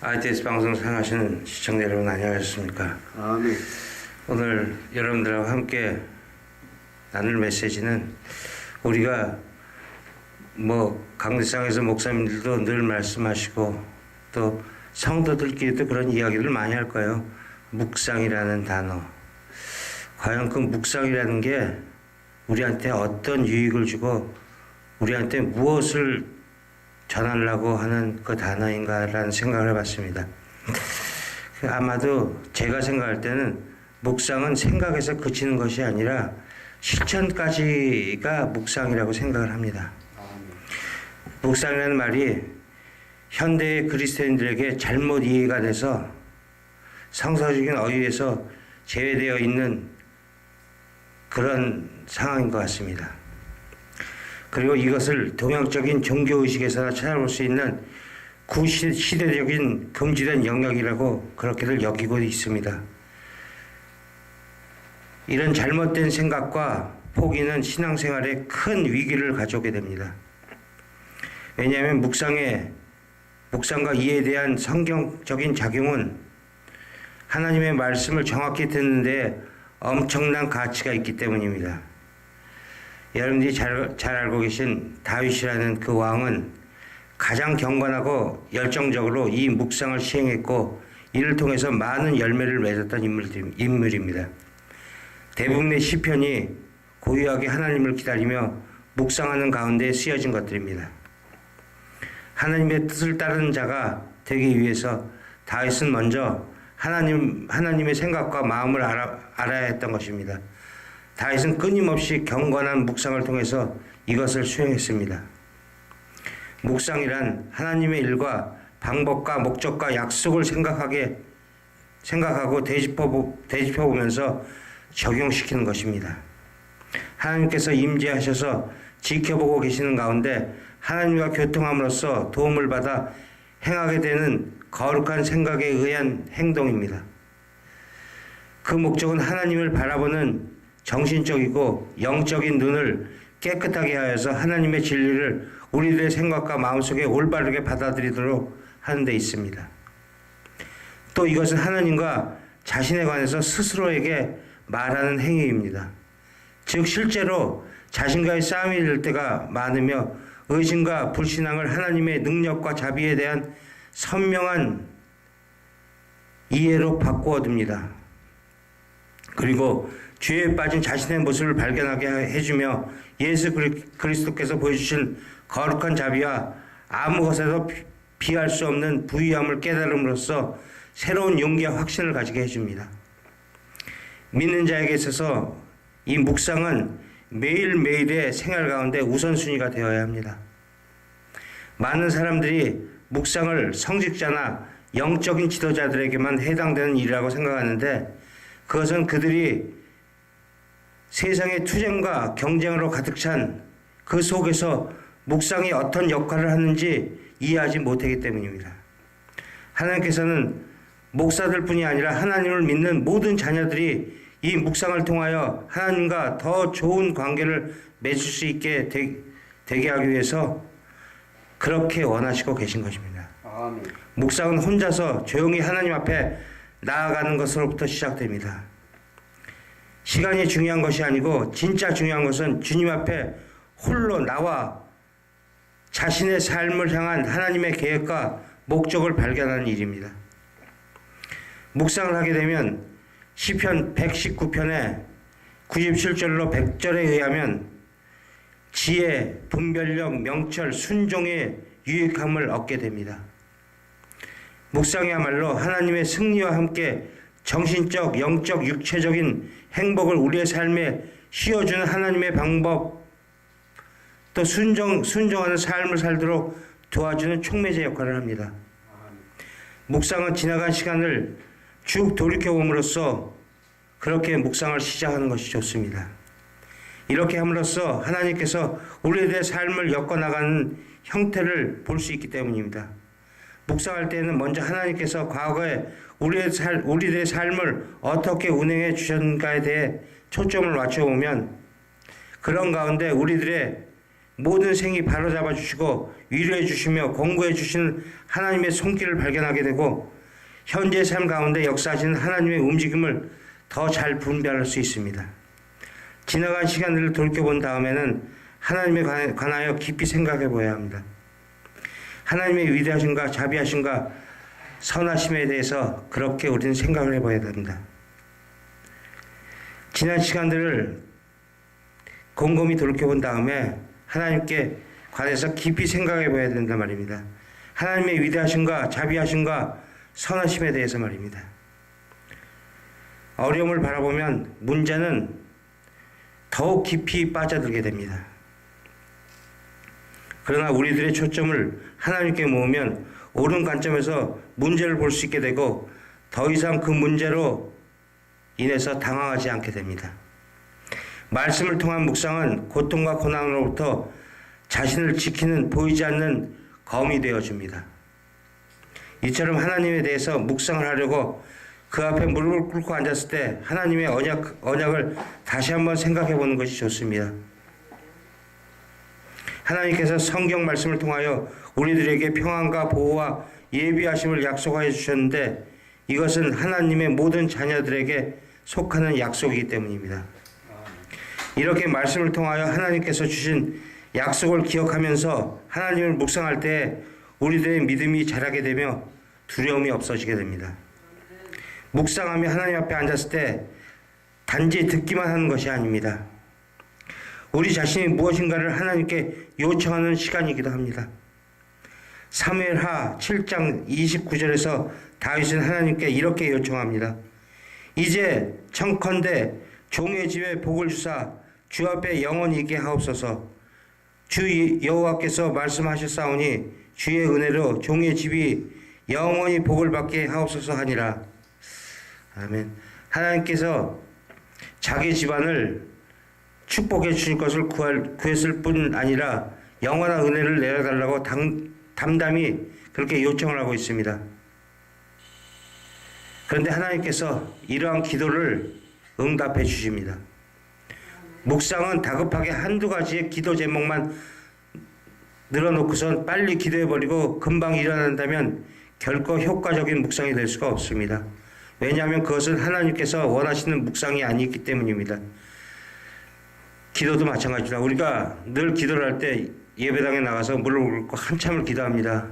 ITS 방송 사랑하시는 시청자 여러분 안녕하셨습니까? 아멘. 오늘 여러분들하고 함께 나눌 메시지는 우리가 뭐 강대상에서 목사님들도 늘 말씀하시고 또 성도들끼리도 그런 이야기를 많이 할 거예요. 묵상이라는 단어. 과연 그 묵상이라는 게 우리한테 어떤 유익을 주고 우리한테 무엇을 전하려고 하는 그 단어인가라는 생각을 해봤습니다. 그 아마도 제가 생각할 때는 묵상은 생각에서 그치는 것이 아니라 실천까지가 묵상이라고 생각을 합니다. 묵상이라는 말이 현대의 그리스도인들에게 잘못 이해가 돼서 성서적인 어휘에서 제외되어 있는 그런 상황인 것 같습니다. 그리고 이것을 동양적인 종교의식에서나 찾아볼 수 있는 구시대적인 금지된 영역이라고 그렇게들 여기고 있습니다. 이런 잘못된 생각과 포기는 신앙생활에 큰 위기를 가져오게 됩니다. 왜냐하면 묵상의 묵상과 이해에 대한 성경적인 작용은 하나님의 말씀을 정확히 듣는데 엄청난 가치가 있기 때문입니다. 여러분들이 잘, 잘 알고 계신 다윗이라는 그 왕은 가장 경건하고 열정적으로 이 묵상을 시행했고 이를 통해서 많은 열매를 맺었던 인물 입니다. 대부분의 시편이 고유하게 하나님을 기다리며 묵상하는 가운데 쓰여진 것들입니다. 하나님의 뜻을 따르는 자가 되기 위해서 다윗은 먼저 하나님 하나님의 생각과 마음을 알아, 알아야 했던 것입니다. 다윗은 끊임없이 경건한 묵상을 통해서 이것을 수행했습니다. 묵상이란 하나님의 일과 방법과 목적과 약속을 생각하게 생각하고 되짚어 되짚어 보면서 적용시키는 것입니다. 하나님께서 임재하셔서 지켜보고 계시는 가운데 하나님과 교통함으로써 도움을 받아 행하게 되는 거룩한 생각에 의한 행동입니다. 그 목적은 하나님을 바라보는 정신적이고 영적인 눈을 깨끗하게 하여서 하나님의 진리를 우리들의 생각과 마음속에 올바르게 받아들이도록 하는 데 있습니다. 또 이것은 하나님과 자신에 관해서 스스로에게 말하는 행위입니다. 즉 실제로 자신과의 싸움이 될 때가 많으며 의심과 불신앙을 하나님의 능력과 자비에 대한 선명한 이해로 바꾸어 둡니다. 그리고 죄에 빠진 자신의 모습을 발견하게 해주며 예수 그리스도께서 보여주신 거룩한 자비와 아무 것에도 비할 수 없는 부유함을 깨달음으로써 새로운 용기와 확신을 가지게 해줍니다. 믿는 자에게 있어서 이 묵상은 매일매일의 생활 가운데 우선순위가 되어야 합니다. 많은 사람들이 묵상을 성직자나 영적인 지도자들에게만 해당되는 일이라고 생각하는데 그것은 그들이 세상의 투쟁과 경쟁으로 가득 찬 그 속에서 묵상이 어떤 역할을 하는지 이해하지 못하기 때문입니다. 하나님께서는 목사들 뿐이 아니라 하나님을 믿는 모든 자녀들이 이 묵상을 통하여 하나님과 더 좋은 관계를 맺을 수 있게 되, 게 하기 위해서 그렇게 원하시고 계신 것입니다. 아멘. 묵상은 혼자서 조용히 하나님 앞에 나아가는 것으로부터 시작됩니다. 시간이 중요한 것이 아니고 진짜 중요한 것은 주님 앞에 홀로 나와 자신의 삶을 향한 하나님의 계획과 목적을 발견하는 일입니다. 묵상을 하게 되면 시편 119편에 97절로 100절에 의하면 지혜, 분별력, 명철, 순종의 유익함을 얻게 됩니다. 묵상이야말로 하나님의 승리와 함께 정신적, 영적, 육체적인 행복을 우리의 삶에 씌워주는 하나님의 방법, 또 순종, 순종하는 삶을 살도록 도와주는 촉매제 역할을 합니다. 묵상은 지나간 시간을 쭉 돌이켜봄으로써 그렇게 묵상을 시작하는 것이 좋습니다. 이렇게 함으로써 하나님께서 우리들의 삶을 엮어나가는 형태를 볼 수 있기 때문입니다. 묵상할 때는 먼저 하나님께서 과거에 우리의 살, 우리들의 삶을 어떻게 운행해 주셨는가에 대해 초점을 맞춰보면 그런 가운데 우리들의 모든 생이 바로잡아 주시고 위로해 주시며 공고해 주시는 하나님의 손길을 발견하게 되고 현재 삶 가운데 역사하시는 하나님의 움직임을 더 잘 분별할 수 있습니다. 지나간 시간들을 돌이켜본 다음에는 하나님에 관하여 깊이 생각해 보아야 합니다. 하나님의 위대하심과 자비하심과 선하심에 대해서 그렇게 우리는 생각을 해봐야 됩니다. 지난 시간들을 곰곰이 돌이켜본 다음에 하나님께 관해서 깊이 생각해 봐야 된다 말입니다. 하나님의 위대하심과 자비하심과 선하심에 대해서 말입니다. 어려움을 바라보면 문제는 더욱 깊이 빠져들게 됩니다. 그러나 우리들의 초점을 하나님께 모으면 옳은 관점에서 문제를 볼 수 있게 되고 더 이상 그 문제로 인해서 당황하지 않게 됩니다. 말씀을 통한 묵상은 고통과 고난으로부터 자신을 지키는 보이지 않는 검이 되어 줍니다. 이처럼 하나님에 대해서 묵상을 하려고 그 앞에 무릎을 꿇고 앉았을 때 하나님의 언약, 언약을 다시 한번 생각해 보는 것이 좋습니다. 하나님께서 성경 말씀을 통하여 우리들에게 평안과 보호와 예비하심을 약속하여 주셨는데 이것은 하나님의 모든 자녀들에게 속하는 약속이기 때문입니다. 이렇게 말씀을 통하여 하나님께서 주신 약속을 기억하면서 하나님을 묵상할 때 우리들의 믿음이 자라게 되며 두려움이 없어지게 됩니다. 묵상하며 하나님 앞에 앉았을 때 단지 듣기만 하는 것이 아닙니다. 우리 자신이 무엇인가를 하나님께 요청하는 시간이기도 합니다. 사무엘하 7장 29절에서 다윗은 하나님께 이렇게 요청합니다. 이제 청컨대 종의 집에 복을 주사 주 앞에 영원히 있게 하옵소서. 주 여호와께서 말씀하셨사오니 주의 은혜로 종의 집이 영원히 복을 받게 하옵소서 하니라. 아멘. 하나님께서 자기 집안을 축복해 주실 것을 구할, 구했을 뿐 아니라 영원한 은혜를 내려달라고 당, 담담히 그렇게 요청을 하고 있습니다. 그런데 하나님께서 이러한 기도를 응답해 주십니다. 묵상은 다급하게 한두 가지의 기도 제목만 늘어놓고선 빨리 기도해버리고 금방 일어난다면 결코 효과적인 묵상이 될 수가 없습니다. 왜냐하면 그것은 하나님께서 원하시는 묵상이 아니기 때문입니다. 기도도 마찬가지다. 우리가 늘 기도를 할 때 예배당에 나가서 무릎을 꿇고 한참을 기도합니다.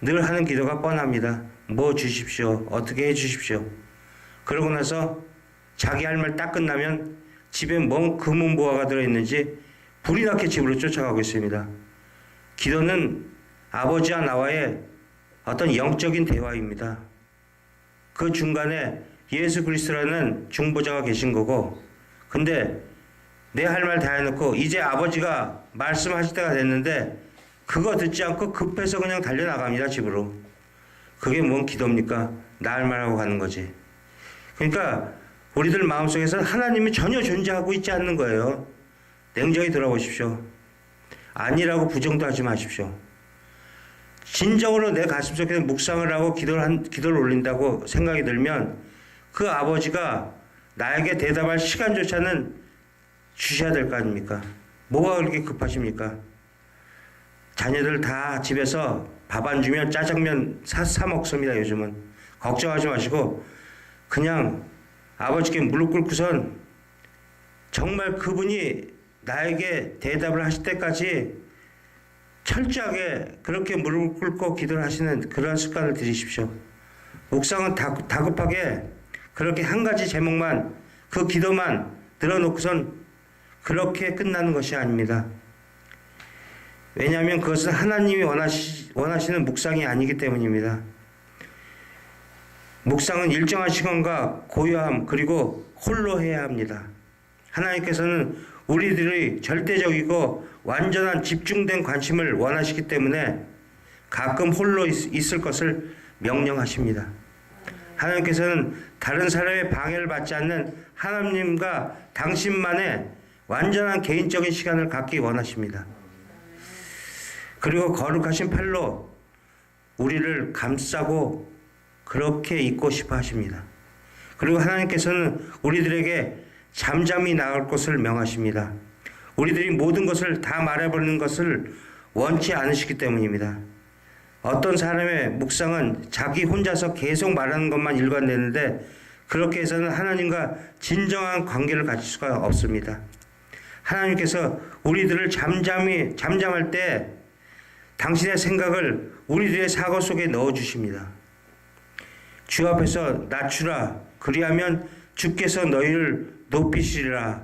늘 하는 기도가 뻔합니다. 뭐 주십시오. 어떻게 해 주십시오. 그러고 나서 자기 할 말 딱 끝나면 집에 뭔 금은보화가 들어있는지 불이 나게 집으로 쫓아가고 있습니다. 기도는 아버지와 나와의 어떤 영적인 대화입니다. 그 중간에 예수 그리스도라는 중보자가 계신 거고, 근데 내 할 말 다 해놓고 이제 아버지가 말씀하실 때가 됐는데 그거 듣지 않고 급해서 그냥 달려나갑니다 집으로. 그게 뭔 기도입니까? 나 할 말하고 가는 거지. 그러니까 우리들 마음속에서 하나님이 전혀 존재하고 있지 않는 거예요. 냉정히 들어보십시오. 아니라고 부정도 하지 마십시오. 진정으로 내 가슴속에 묵상을 하고 기도를, 한, 기도를 올린다고 생각이 들면 그 아버지가 나에게 대답할 시간조차는 주셔야 될 거 아닙니까? 뭐가 그렇게 급하십니까? 자녀들 다 집에서 밥 안 주면 짜장면 사, 사 먹습니다, 요즘은. 걱정하지 마시고 그냥 아버지께 무릎 꿇고선 정말 그분이 나에게 대답을 하실 때까지 철저하게 그렇게 무릎 꿇고 기도를 하시는 그런 습관을 들이십시오. 묵상은 다, 다급하게 그렇게 한 가지 제목만 그 기도만 들어놓고선 그렇게 끝나는 것이 아닙니다. 왜냐하면 그것은 하나님이 원하시, 원하시는 묵상이 아니기 때문입니다. 묵상은 일정한 시간과 고요함 그리고 홀로 해야 합니다. 하나님께서는 우리들의 절대적이고 완전한 집중된 관심을 원하시기 때문에 가끔 홀로 있, 을 것을 명령하십니다. 하나님께서는 다른 사람의 방해를 받지 않는 하나님과 당신만의 완전한 개인적인 시간을 갖기 원하십니다. 그리고 거룩하신 팔로 우리를 감싸고 그렇게 있고 싶어 하십니다. 그리고 하나님께서는 우리들에게 잠잠히 나갈 것을 명하십니다. 우리들이 모든 것을 다 말해버리는 것을 원치 않으시기 때문입니다. 어떤 사람의 묵상은 자기 혼자서 계속 말하는 것만 일관되는데 그렇게 해서는 하나님과 진정한 관계를 가질 수가 없습니다. 하나님께서 우리들을 잠잠히 잠잠할 때 당신의 생각을 우리들의 사고 속에 넣어 주십니다. 주 앞에서 낮추라 그리하면 주께서 너희를 높이시리라.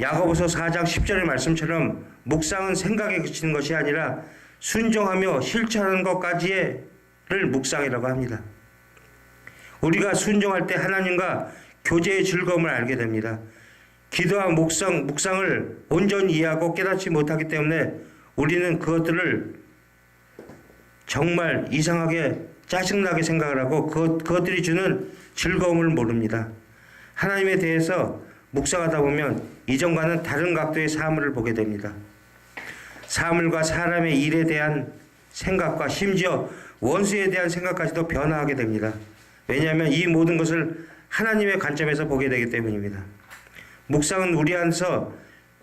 야고보서 4장 10절의 말씀처럼 묵상은 생각에 그치는 것이 아니라 순종하며 실천하는 것까지를 묵상이라고 합니다. 우리가 순종할 때 하나님과 교제의 즐거움을 알게 됩니다. 기도와 묵상, 묵상을 온전히 이해하고 깨닫지 못하기 때문에 우리는 그것들을 정말 이상하게 짜증나게 생각을 하고 그것, 그것들이 주는 즐거움을 모릅니다. 하나님에 대해서 묵상하다 보면 이전과는 다른 각도의 사물을 보게 됩니다. 사물과 사람의 일에 대한 생각과 심지어 원수에 대한 생각까지도 변화하게 됩니다. 왜냐하면 이 모든 것을 하나님의 관점에서 보게 되기 때문입니다. 묵상은 우리 안에서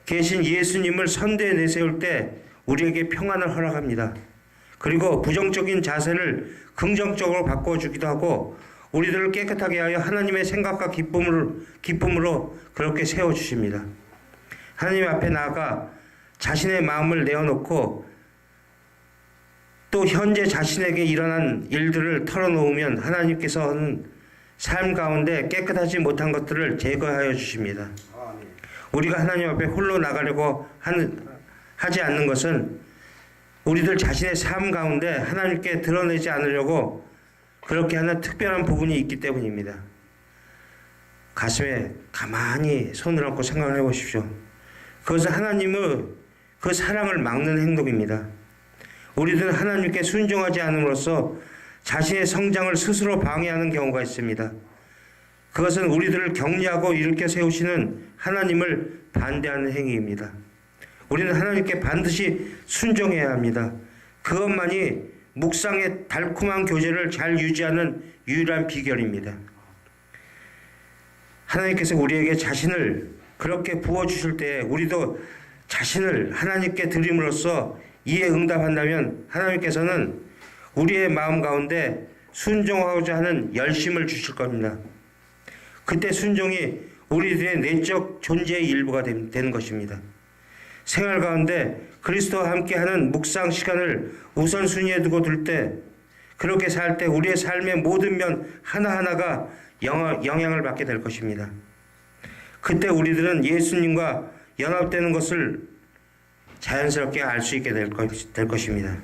계신 예수님을 선대에 내세울 때 우리에게 평안을 허락합니다. 그리고 부정적인 자세를 긍정적으로 바꿔주기도 하고 우리들을 깨끗하게 하여 하나님의 생각과 기쁨으로, 기쁨으로 그렇게 세워주십니다. 하나님 앞에 나아가 자신의 마음을 내어놓고 또 현재 자신에게 일어난 일들을 털어놓으면 하나님께서는 삶 가운데 깨끗하지 못한 것들을 제거하여 주십니다. 우리가 하나님 앞에 홀로 나가려고 하는, 하지 않는 것은 우리들 자신의 삶 가운데 하나님께 드러내지 않으려고 그렇게 하는 특별한 부분이 있기 때문입니다. 가슴에 가만히 손을 얹고 생각을 해보십시오. 그것은 하나님의 그 사랑을 막는 행동입니다. 우리들은 하나님께 순종하지 않음으로써 자신의 성장을 스스로 방해하는 경우가 있습니다. 그것은 우리들을 격려하고 일으켜 세우시는 하나님을 반대하는 행위입니다. 우리는 하나님께 반드시 순종해야 합니다. 그것만이 묵상의 달콤한 교제를 잘 유지하는 유일한 비결입니다. 하나님께서 우리에게 자신을 그렇게 부어주실 때 우리도 자신을 하나님께 드림으로써 이에 응답한다면 하나님께서는 우리의 마음 가운데 순종하고자 하는 열심을 주실 겁니다. 그때 순종이 우리들의 내적 존재의 일부가 되는 것입니다. 생활 가운데 그리스도와 함께하는 묵상 시간을 우선순위에 두고 둘 때 그렇게 살 때 우리의 삶의 모든 면 하나하나가 영향을 받게 될 것입니다. 그때 우리들은 예수님과 연합되는 것을 자연스럽게 알 수 있게 될, 것, 될 것입니다.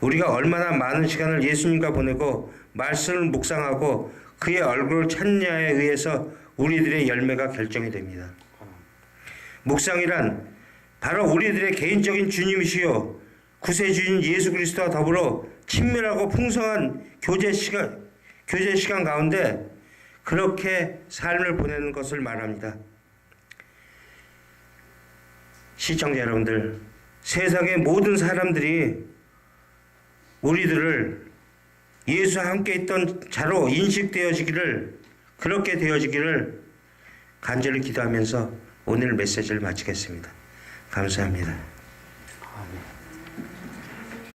우리가 얼마나 많은 시간을 예수님과 보내고 말씀을 묵상하고 그의 얼굴을 찾냐에 의해서 우리들의 열매가 결정이 됩니다. 묵상이란 바로 우리들의 개인적인 주님이시요 구세주인 예수 그리스도와 더불어 친밀하고 풍성한 교제 시간 교제 시간 가운데 그렇게 삶을 보내는 것을 말합니다. 시청자 여러분들, 세상의 모든 사람들이 우리들을 예수와 함께 있던 자로 인식되어지기를 그렇게 되어지기를 간절히 기도하면서 오늘 메시지를 마치겠습니다. 감사합니다.